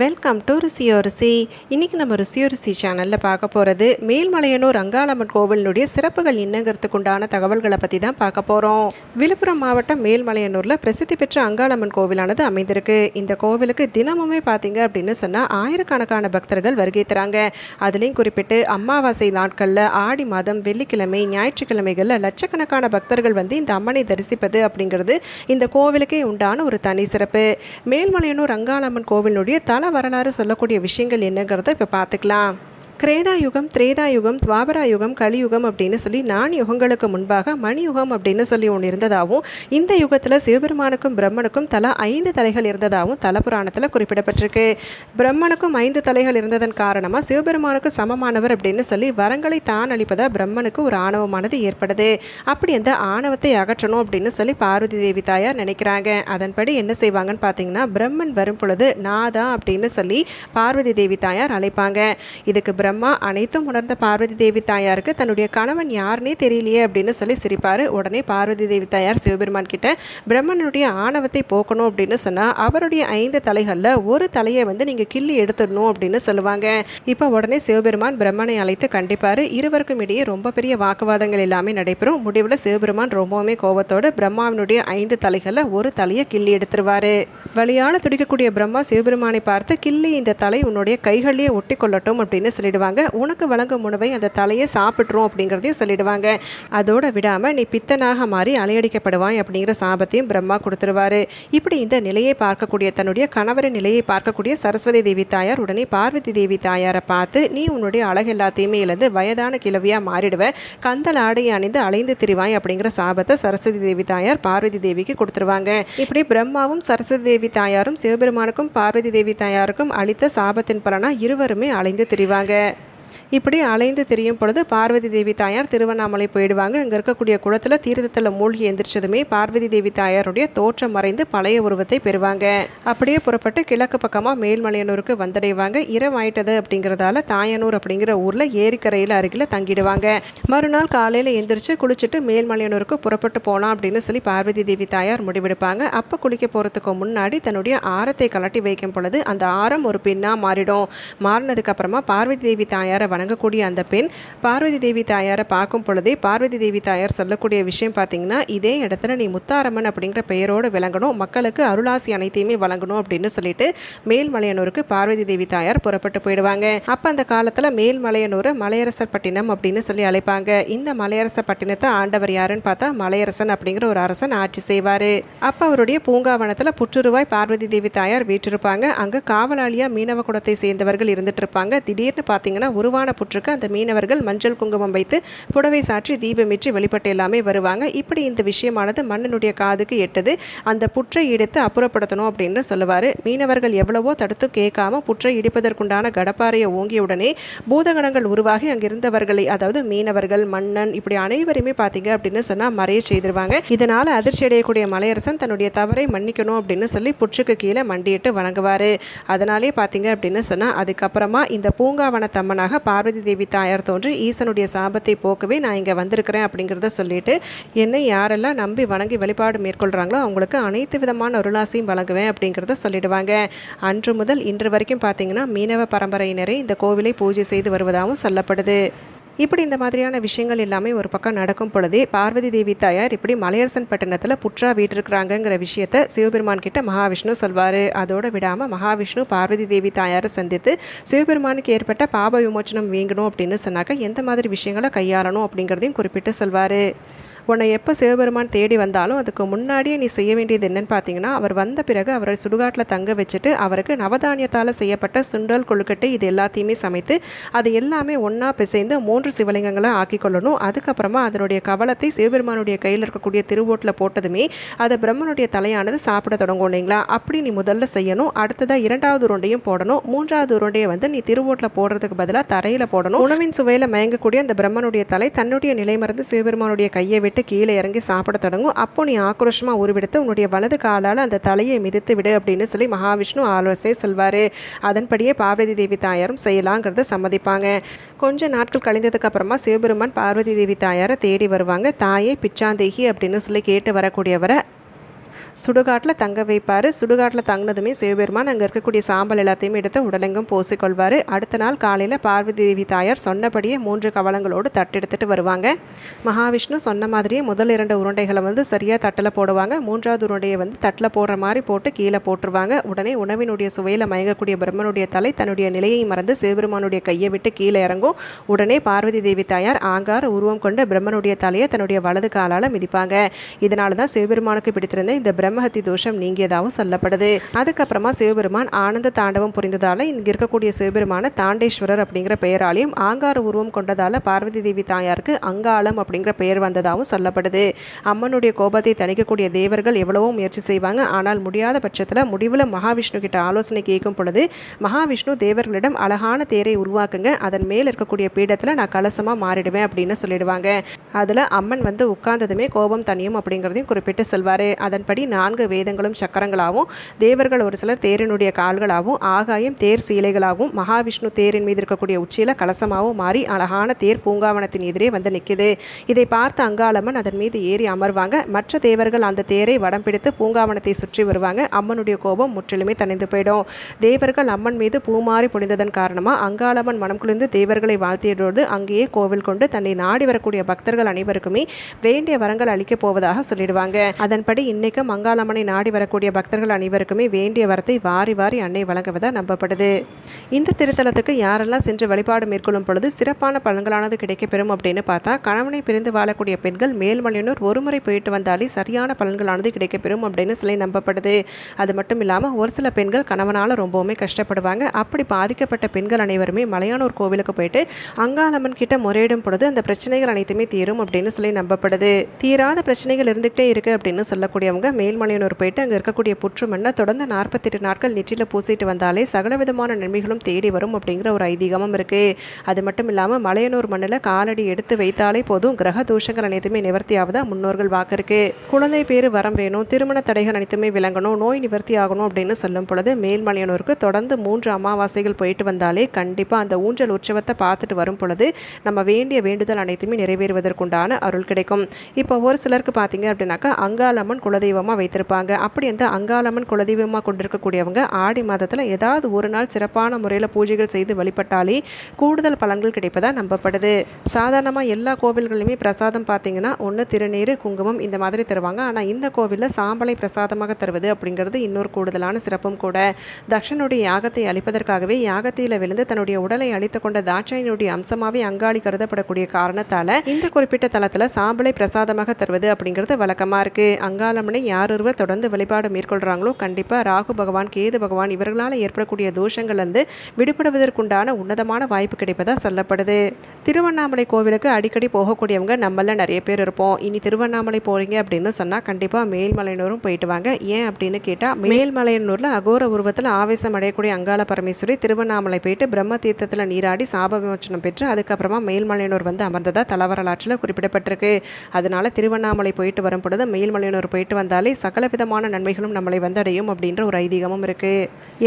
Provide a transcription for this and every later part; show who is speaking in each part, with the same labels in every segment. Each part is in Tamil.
Speaker 1: வெல்கம் டு ருசியோ ருசி இன்றைக்கி நம்ம ருசியோ ருசி சேனலில் பார்க்க போகிறது மேல்மலையனூர் அங்காளம்மன் கோவிலினுடைய சிறப்புகள் என்னங்கிறதுக்கு உண்டான தகவல்களை பற்றி தான் பார்க்க போகிறோம் விழுப்புரம் மாவட்டம் மேல்மலையனூரில் பிரசித்தி பெற்ற அங்காளம்மன் கோவிலானது அமைந்திருக்கு. இந்த கோவிலுக்கு தினமுமே பார்த்தீங்க அப்படின்னு சொன்னால் ஆயிரக்கணக்கான பக்தர்கள் வருகை தராங்க. அதுலேயும் குறிப்பிட்டு அமாவாசை நாட்களில் ஆடி மாதம் வெள்ளிக்கிழமை ஞாயிற்றுக்கிழமைகளில் லட்சக்கணக்கான பக்தர்கள் வந்து இந்த அம்மனை தரிசிப்பது அப்படிங்கிறது இந்த கோவிலுக்கே உண்டான ஒரு தனி சிறப்பு. மேல்மலையனூர் அங்காளம்மன் கோவிலுடைய தல வரலாறு சொல்லக்கூடிய விஷயங்கள் என்னங்கிறத இப்போ பார்த்துக்கலாம். கிரேதாயுகம் திரேதாயுகம் திரேதா யுகம் யுகம் கலியுகம் அப்படின்னு சொல்லி நான் யுகங்களுக்கு முன்பாக மணியுகம் அப்படின்னு சொல்லி ஒன்று இருந்ததாகவும் இந்த யுகத்தில் சிவபெருமானுக்கும் பிரம்மனுக்கும் தலா ஐந்து தலைகள் இருந்ததாகவும் தல புராணத்தில் குறிப்பிடப்பட்டிருக்கு. பிரம்மனுக்கும் ஐந்து தலைகள் இருந்ததன் காரணமாக சிவபெருமானுக்கு சமமானவர் அப்படின்னு சொல்லி வரங்களை தான் அளிப்பதா பிரம்மனுக்கு ஒரு ஆணவமானது ஏற்படுது. அப்படி அந்த ஆணவத்தை அகற்றணும் அப்படின்னு சொல்லி பார்வதி தேவி தாயார் நினைக்கிறாங்க. அதன்படி என்ன செய்வாங்கன்னு பார்த்தீங்கன்னா பிரம்மன் வரும் பொழுது நாதா அப்படின்னு சொல்லி பார்வதி தேவி தாயார் அழைப்பாங்க. இதுக்கு பிரம் பிரம்மா அனைத்தும் உணர்ந்த பார்வதி தேவி தாயாருக்கு தன்னுடைய கணவன் யாருன்னே தெரியலையே அப்படின்னு சொல்லி சிரிப்பார். உடனே பார்வதி தேவி தாயார் சிவபெருமான் கிட்ட பிரம்மனுடைய ஆணவத்தை போக்கணும் அப்படின்னு சொன்னால் அவருடைய ஐந்து தலைகளில் ஒரு தலையை வந்து நீங்கள் கிள்ளி எடுத்துடணும் அப்படின்னு சொல்லுவாங்க. இப்போ உடனே சிவபெருமான் பிரம்மனை அழைத்து கண்டிப்பார். இருவருக்கும் இடையே ரொம்ப பெரிய வாக்குவாதங்கள் எல்லாமே நடைபெறும். முடிவில் சிவபெருமான் ரொம்பவுமே கோபத்தோடு பிரம்மாவினுடைய ஐந்து தலைகளில் ஒரு தலையை கிள்ளி எடுத்துருவாரு. வழியால் துடிக்கக்கூடிய பிரம்மா சிவபெருமானை பார்த்து கிள்ளி இந்த தலை உன்னுடைய கைகளிலேயே ஒட்டி கொள்ளட்டும் அப்படின்னு சொல்லிடுவாங்க. உனக்கு வழங்கும் உணவை அந்த தலையை சாப்பிட்றோம் அப்படிங்கிறதையும் சொல்லிடுவாங்க. அதோட விடாமல் நீ பித்தனாக மாறி அலையடிக்கப்படுவாய் அப்படிங்கிற சாபத்தையும் பிரம்மா கொடுத்துருவாரு. இப்படி இந்த நிலையை பார்க்கக்கூடிய தன்னுடைய கணவரின் நிலையை பார்க்கக்கூடிய சரஸ்வதி தேவி தாயார் உடனே பார்வதி தேவி தாயாரை பார்த்து நீ உன்னுடைய அழகு எல்லாத்தையுமே இழந்து வயதான கிழவியாக மாறிடுவ. கந்தல் ஆடையை அணிந்து அலைந்து திரிவாய் அப்படிங்கிற சாபத்தை சரஸ்வதி தேவி தாயார் பார்வதி தேவிக்கு கொடுத்துருவாங்க. இப்படி பிரம்மாவும் சரஸ்வதி தேவி தாயாரும் சிவபெருமானுக்கும் பார்வதி தேவி தாயாருக்கும் அளித்த சாபத்தின் பலனாக இருவருமே அலைந்து திரிவாங்க. இப்படி அலைந்து திரியும் பொழுது பார்வதி தேவி தாயார் திருவண்ணாமலை போயிடுவாங்க. இங்கே இருக்கக்கூடிய குளத்தில் தீர்த்தத்தில் மூழ்கி எந்திரிச்சதுமே பார்வதி தேவி தாயாருடைய தோற்றம் மறைந்து பழைய உருவத்தை பெறுவாங்க. அப்படியே புறப்பட்டு கிழக்கு பக்கமாக மேல்மலையனூருக்கு வந்தடைவாங்க. இரவாயிட்டது அப்படிங்கிறதால தாயனூர் அப்படிங்கிற ஊரில் ஏரிக்கரையில் அருகில் தங்கிடுவாங்க. மறுநாள் காலையில் எந்திரிச்சு குளிச்சுட்டு மேல்மலையனூருக்கு புறப்பட்டு போகலாம் அப்படின்னு சொல்லி பார்வதி தேவி தாயார் முடிவெடுப்பாங்க. அப்போ குளிக்க போகிறதுக்கு முன்னாடி தன்னுடைய ஆரத்தை கலட்டி வைக்கும் பொழுது அந்த ஆரம் ஒரு பின்னாக மாறிடும். மாறினதுக்கப்புறமா பார்வதி தேவி தாயார் தாயாரை வணங்கக்கூடிய அந்த பெண் பார்வதி தேவி தாயாரை பார்க்கும் பொழுதே பார்வதி தேவி தாயார் சொல்லக்கூடிய விஷயம் பார்த்தீங்கன்னா இதே இடத்துல நீ முத்தாரம்மன் அப்படிங்கிற பெயரோடு விளங்கணும் மக்களுக்கு அருளாசி அனைத்தையுமே வழங்கணும் அப்படின்னு சொல்லிட்டு மேல்மலையனூருக்கு பார்வதி தேவி தாயார் புறப்பட்டு போயிடுவாங்க. அப்போ அந்த காலத்தில் மேல்மலையனூர் மலையரசர் பட்டினம் அப்படின்னு சொல்லி அழைப்பாங்க. இந்த மலையரச பட்டினத்தை ஆண்டவர் யாருன்னு பார்த்தா மலையரசன் அப்படிங்கிற ஒரு அரசன் ஆட்சி செய்வார். அப்போ அவருடைய பூங்காவனத்தில் புற்றுருவாய் பார்வதி தேவி தாயார் வீற்றிருப்பாங்க. அங்கே காவலாளியாக மீனவ குடத்தை சேர்ந்தவர்கள் இருந்துட்டு இருப்பாங்க. திடீர்னு பார்த்தீங்கன்னா உருவான புற்றுக்கு அந்த மீனவர்கள் மஞ்சள் குங்குமம் வைத்து புடவை சாற்றி தீபமிற்றி வெளிப்பட்டு எல்லாமே வருவாங்க. இப்படி இந்த விஷயமானது மன்னனுடைய காதுக்கு எட்டது. அந்த புற்றை இடித்து அப்புறப்படுத்தணும் அப்படின்னு சொல்லுவார். மீனவர்கள் எவ்வளவோ தடுத்து கேட்காம புற்றை இடிப்பதற்குண்டான கடப்பாறையை ஓங்கிய உடனே பூதகணங்கள் உருவாகி அங்கிருந்தவர்களை அதாவது மீனவர்கள் மன்னன் இப்படி அனைவருமே பார்த்தீங்க அப்படின்னு சொன்னால் மறைய செய்திருவாங்க. இதனால் அதிர்ச்சி அடையக்கூடிய மலையரசன் தன்னுடைய தவறை மன்னிக்கணும் அப்படின்னு சொல்லி புற்றுக்கு கீழே மண்டியிட்டு வணங்குவார். அதனாலே பார்த்தீங்க அப்படின்னு சொன்னால் அதுக்கப்புறமா இந்த பூங்காவன தம்மனாக பார்வதி தேவி தாயார் தோன்றி ஈசனுடைய சாபத்தை போக்கவே நான் இங்கே வந்திருக்கிறேன் அப்படிங்கிறத சொல்லிட்டு என்னை யாரெல்லாம் நம்பி வணங்கி வழிபாடு மேற்கொள்கிறாங்களோ அவங்களுக்கு அனைத்து விதமான அருளாசையும் வழங்குவேன் அப்படிங்கிறத சொல்லிடுவாங்க. அன்று முதல் இன்று வரைக்கும் பார்த்தீங்கன்னா மீனவ பரம்பரையினரே இந்த கோவிலை பூஜை செய்து வருவதாகவும் சொல்லப்படுது. இப்படி இந்த மாதிரியான விஷயங்கள் எல்லாமே ஒரு பக்கம் நடக்கும் பொழுதே பார்வதி தேவி தாயார் இப்படி மலையரசன் பட்டணத்தில் புற்றா வீட்டிருக்கிறாங்கங்கிற விஷயத்த சிவபெருமான் கிட்ட மகாவிஷ்ணு சொல்வார். அதோடு விடாமல் மகாவிஷ்ணு பார்வதி தேவி தாயாரை சந்தித்து சிவபெருமானுக்கு ஏற்பட்ட பாப விமோச்சனம் வீங்கணும் அப்படின்னு சொன்னாக்க எந்த மாதிரி விஷயங்களை கையாளணும் அப்படிங்கிறதையும் குறிப்பிட்டு சொல்வார். உன்னை எப்போ சிவபெருமான் தேடி வந்தாலும் அதுக்கு முன்னாடியே நீ செய்ய வேண்டியது என்னன்னு பார்த்தீங்கன்னா அவர் வந்த பிறகு அவரை சுடுகாட்டில் தங்க வச்சுட்டு அவருக்கு நவதானியத்தால் செய்யப்பட்ட சுண்டல் கொழுக்கட்டை இது எல்லாத்தையுமே சமைத்து அது எல்லாமே ஒன்றா பிசைந்து மூன்று சிவலிங்கங்களை ஆக்கி கொள்ளணும். அதுக்கப்புறமா அதனுடைய கவலத்தை சிவபெருமானுடைய கையில் இருக்கக்கூடிய திருவோட்டில் போட்டதுமே அதை பிரம்மனுடைய தலையானது சாப்பிட தொடங்கும் இல்லைங்களா? அப்படி நீ முதல்ல செய்யணும். அடுத்ததாக இரண்டாவது உருண்டையும் போடணும். மூன்றாவது உருண்டையை வந்து நீ திருவோட்டில் போடுறதுக்கு பதிலாக தரையில் போடணும். உணவின் சுவையில் மயங்கக்கூடிய அந்த பிரம்மனுடைய தலை தன்னுடைய நிலை மறந்து சிவபெருமானுடைய கையை விட்டு கீழே இறங்கி சாப்பிட தொடங்கும். அப்போ நீ ஆக்ரோஷமாக உருவெடுத்து உன்னுடைய வலது காலால் அந்த தலையை மிதித்து விடு அப்படின்னு சொல்லி மகாவிஷ்ணு ஆலோசனை சொல்வார். அதன்படியே பார்வதி தேவி தாயாரும் செய்யலாங்கிறத சம்மதிப்பாங்க. கொஞ்ச நாட்கள் கழிந்ததுக்கு அப்புறமா சிவபெருமான் பார்வதி தேவி தாயாரை தேடி வருவாங்க. தாயே பிச்சாந்தேகி அப்படின்னு சொல்லி கேட்டு வரக்கூடியவரை சுடுகாட்டில் தங்க வைப்பார். சுடுகாட்டில் தங்கினதுமே சிவபெருமான். அங்கே இருக்கக்கூடிய சாம்பல் எல்லாத்தையுமே எடுத்து உடலெங்கும் பூசிக்கொள்வார். அடுத்த நாள் காலையில் பார்வதி தேவி தாயார் சொன்னபடியே மூன்று கவலங்களோடு தட்டெடுத்துட்டு வருவாங்க. மகாவிஷ்ணு சொன்ன மாதிரியே முதல் இரண்டு உருண்டைகளை வந்து சரியாக தட்டில் போடுவாங்க. மூன்றாவது உருண்டையை வந்து தட்டில் போடுற மாதிரி போட்டு கீழே போட்டுருவாங்க. உடனே உணவினுடைய சுவையில் மயங்கக்கூடிய பிரம்மனுடைய தலை தன்னுடைய நிலையை மறந்து சிவபெருமானுடைய கையை விட்டு கீழே இறங்கும். உடனே பார்வதி தேவி தாயார் ஆங்கார உருவம் கொண்டு பிரம்மனுடைய தலையை தன்னுடைய வலது காலால் மிதிப்பாங்க. இதனால தான் சிவபெருமானுக்கு பிடித்திருந்த இந்த பிரம்மஹத்தி தோஷம் நீங்கியதாகவும் சொல்லப்படுது. அதுக்கப்புறமா சிவபெருமான் ஆனந்த தாண்டவம் புரிந்ததால இங்க இருக்கக்கூடிய சிவபெருமான தாண்டேஸ்வரர் அப்படிங்கிற பெயராலையும் ஆங்கார உருவம் கொண்டதால பார்வதி தேவி தாயாருக்கு அங்காளம் அப்படிங்கிற பெயர் வந்ததாகவும் சொல்லப்படுது. அம்மனுடைய கோபத்தை தணிக்கக்கூடிய தேவர்கள் எவ்வளவோ முயற்சி செய்வாங்க. ஆனால் முடியாத பட்சத்தில் முடிவில் மகாவிஷ்ணு கிட்ட ஆலோசனை கேட்கும் பொழுது மகாவிஷ்ணு தேவர்களிடம் அழகான தேரை உருவாக்குங்க. அதன் மேல் இருக்கக்கூடிய பீடத்தில் நான் கலசமாக மாறிடுவேன் அப்படின்னு சொல்லிடுவாங்க. அதில் அம்மன் வந்து உட்கார்ந்ததுமே கோபம் தனியும் அப்படிங்கிறதையும் குறிப்பிட்டு சொல்வார். அதன்படி நான்கு வேதங்களும் சக்கரங்களாகவும் தேவர்கள் ஒரு சிலர் தேரினுடைய கால்களாகவும் ஆகாயம் தேர் சீலைகளாகவும் மகாவிஷ்ணு தேரின் மீது இருக்கக்கூடிய உச்சியில் கலசமாகவும் மாறி அழகான தேர் பூங்காவனத்தின் எதிரே வந்து நிற்குது இதை பார்த்த அங்காளம்மன் அதன் மீது ஏறி அமர்வாங்க. மற்ற தேவர்கள் அந்த தேரை வடம் பிடித்து பூங்காவனத்தை சுற்றி வருவாங்க. அம்மனுடைய கோபம் முற்றிலுமே தணிந்து போயிடும். தேவர்கள் அம்மன் மீது பூமாறி பொழிந்ததன் காரணமாக அங்காளம்மன் மனம் குளிர்ந்து தேவர்களை வாழ்த்தியதோடு அங்கேயே கோவில் கொண்டு தன்னை நாடி வரக்கூடிய பக்தர்கள் அனைவருக்குமே வேண்டிய வரங்கள் அளிக்கப் போவதாக சொல்லிடுவாங்க. அதன்படி இன்னைக்கும் மங்காளம்மனை நாடி வரக்கூடிய பக்தர்கள் அனைவருக்குமே வேண்டிய வரத்தை வாரி வாரி அன்னை வழங்குவதாக நம்பப்படுது. இந்த திருத்தலத்துக்கு யாரெல்லாம் சென்று வழிபாடு மேற்கொள்ளும் பொழுது சிறப்பான பலன்களானது கிடைக்கப்பெறும் அப்படின்னு பார்த்தா கணவனை பிரிந்து வாழக்கூடிய பெண்கள் மேல்மலையனூர் ஒருமுறை போயிட்டு வந்தாலே சரியான பலன்களானது கிடைக்கப்பெறும் அப்படின்னு சொல்லி நம்பப்படுது. அது மட்டும் இல்லாமல் ஒரு சில பெண்கள் கணவனால் ரொம்பவுமே கஷ்டப்படுவாங்க. அப்படி பாதிக்கப்பட்ட பெண்கள் அனைவருமே மலையானூர் கோவிலுக்கு போயிட்டு அங்காளம்மன் கிட்ட முறையிடும் பொழுது அந்த பிரச்சனைகள் அனைத்துமே தீரும் அப்படின்னு சொல்லி நம்பப்படுது. தீராத பிரச்சனைகள் இருந்துகிட்டே இருக்கு அப்படின்னு சொல்லக்கூடியவங்க மேல்மலையனூர் போயிட்டு அங்கே இருக்கக்கூடிய புற்று மண்ணை தொடர்ந்து நாற்பத்தெட்டு நாட்கள் நெற்றியில் பூசிட்டு வந்தாலே சகல விதமான நன்மைகளும் தேடி வரும் அப்படிங்கிற ஒரு ஐதீகமும் இருக்குது அது மட்டும் இல்லாமல் மலையனூர் மண்ணில் காலடி எடுத்து வைத்தாலே போதும் கிரக தோஷங்கள் அனைத்துமே நிவர்த்தி ஆகுதா? முன்னோர்கள் வாக்கு இருக்குது குழந்தை பேர் வரம் வேணும் திருமண தடைகள் அனைத்துமே விளங்கணும் நோய் நிவர்த்தி ஆகணும் அப்படின்னு சொல்லும் பொழுது மேல்மலையனூருக்கு தொடர்ந்து மூன்று அமாவாசைகள் போயிட்டு வந்தாலே கண்டிப்பாக அந்த ஊஞ்சல் உற்சவத்தை பார்த்துட்டு வரும் பொழுது நம்ம வேண்டிய வேண்டுதல் அனைத்துமே நிறைவேறுவதற்குண்டான அருள் கிடைக்கும். இப்போ ஒரு சிலருக்கு பார்த்தீங்க அப்படின்னாக்கா அங்காளம்மன் குலதெய்வமாக வைத்திருப்பாங்க. அப்படி அந்த அங்காளம்மன் குலதெய்வமாக கொண்டிருக்கக்கூடியவங்க ஆடி மாதத்தில் ஏதாவது ஒரு நாள் சிறப்பான முறையில் பூஜைகள் செய்து வழிபட்டாலே கூடுதல் பலன்கள் கிடைப்பதாக நம்பப்படுது. சாதாரணமாக எல்லா கோவில்களிலுமே பிரசாதம் பார்த்தீங்கன்னா ஒன்று திருநீர் குங்குமம் இந்த மாதிரி தருவாங்க. ஆனால் இந்த கோவிலில் சாம்பலை பிரசாதமாக தருவது அப்படிங்கிறது இன்னொரு கூடுதலான சிறப்பும் கூட. தக்ஷனுடைய யாகத்தை அளிப்பதற்காகவே யாகத்தில விழுந்து தன்னுடைய உடலை அழித்து கொண்ட தாட்சாயினுடைய அம்சமாகவே அங்காளி கருதப்படக்கூடிய காரணத்தால் இந்த குறிப்பிட்ட தளத்தில் சாம்பலை பிரசாதமாக தருவது அப்படிங்கிறது வழக்கமாக இருக்குது அங்காளம்மனை யார் ஒருவர் தொடர்ந்து வழிபாடு மேற்கொள்கிறாங்களோ கண்டிப்பாக ராகு பகவான் கேது பகவான் இவர்களால் ஏற்படக்கூடிய தோஷங்கள்லேருந்து விடுபடுவதற்குண்டான உன்னதமான வாய்ப்பு கிடைப்பதாக சொல்லப்படுது. திருவண்ணாமலை கோவிலுக்கு அடிக்கடி போகக்கூடியவங்க நம்மள நிறைய பேர் இருப்போம். இனி திருவண்ணாமலை போறீங்க அப்படின்னு சொன்னால் கண்டிப்பாக மேல்மலையனூரும் போயிட்டு வாங்க. ஏன் அப்படின்னு கேட்டால் மேல்மலையனூரில் அகோர உருவத்தில் ஆவேசம் அடையக்கூடிய அங்காள பரமேஸ்வரி திருவண்ணாமலை போயிட்டு பிரம்ம தீர்த்தத்தில் நீராடி சாப விமோச்சனம் பெற்று அதுக்கப்புறமா மேல்மலையனூர் வந்து அமர்ந்ததாக தலவரலாற்றில் குறிப்பிடப்பட்டிருக்கு. அதனால திருவண்ணாமலை போயிட்டு வரும் பொழுது மேல்மலையனூர் போயிட்டு வந்தாலே சகல விதமான நன்மைகளும் நம்மளை வந்தடையும் அப்படின்ற ஒரு ஐதீகமும் இருக்கு.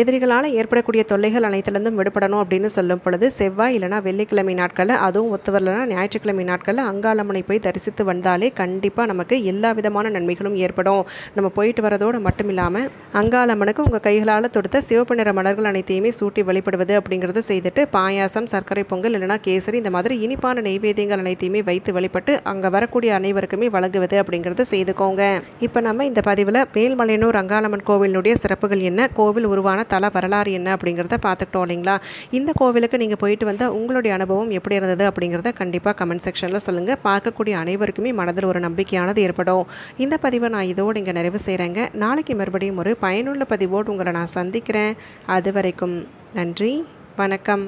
Speaker 1: எதிரிகளால் ஏற்படக்கூடிய தொல்லைகள் அனைத்திலிருந்தும் விடுபடணும் அப்படின்னு சொல்லும் பொழுது செவ்வாய் இல்லைனா வெள்ளிக்கிழமை நாட்களில் அதுவும் ஒத்து வரலனா ஞாயிற்றுக்கிழமை நாட்களில் அங்காளம்மனை போய் தரிசித்து வந்தாலே கண்டிப்பாக நமக்கு எல்லா விதமான நன்மைகளும் ஏற்படும். நம்ம போயிட்டு வரதோடு மட்டும் இல்லாமல் அங்காளம்மனுக்கு உங்கள் கைகளால் தொடுத்த சிவப்பு நிற மலர்கள் அனைத்தையுமே சூட்டி வழிபடுவது அப்படிங்கிறத செய்துட்டு பாயாசம் சர்க்கரை பொங்கல் இல்லைனா கேசரி இந்த மாதிரி இனிப்பான நெய்வேதியங்கள் அனைத்தையுமே வைத்து வழிபட்டு அங்கே வரக்கூடிய அனைவருக்குமே வழங்குவது அப்படிங்கிறத செய்துக்கோங்க. இப்போ நம்ம இந்த இந்த பதிவில் மேல்மலையனூர் ரங்காளம்மன் கோவிலினுடைய சிறப்புகள் என்ன? கோவில் உருவான தல வரலாறு என்ன அப்படிங்கிறத பார்த்துக்கிட்டோம் இல்லைங்களா? இந்த கோவிலுக்கு நீங்கள் போயிட்டு வந்தால் உங்களுடைய அனுபவம் எப்படி இருந்தது அப்படிங்கிறத கண்டிப்பாக கமெண்ட் செக்ஷனில் சொல்லுங்கள் பார்க்கக்கூடிய அனைவருக்குமே மனதில் ஒரு நம்பிக்கையானது ஏற்படும். இந்த பதிவை நான் இதோடு இங்கே நிறைவு செய்கிறேங்க நாளைக்கு மறுபடியும் ஒரு பயனுள்ள பதிவோடு உங்களை நான் சந்திக்கிறேன். அது வரைக்கும் நன்றி. வணக்கம்.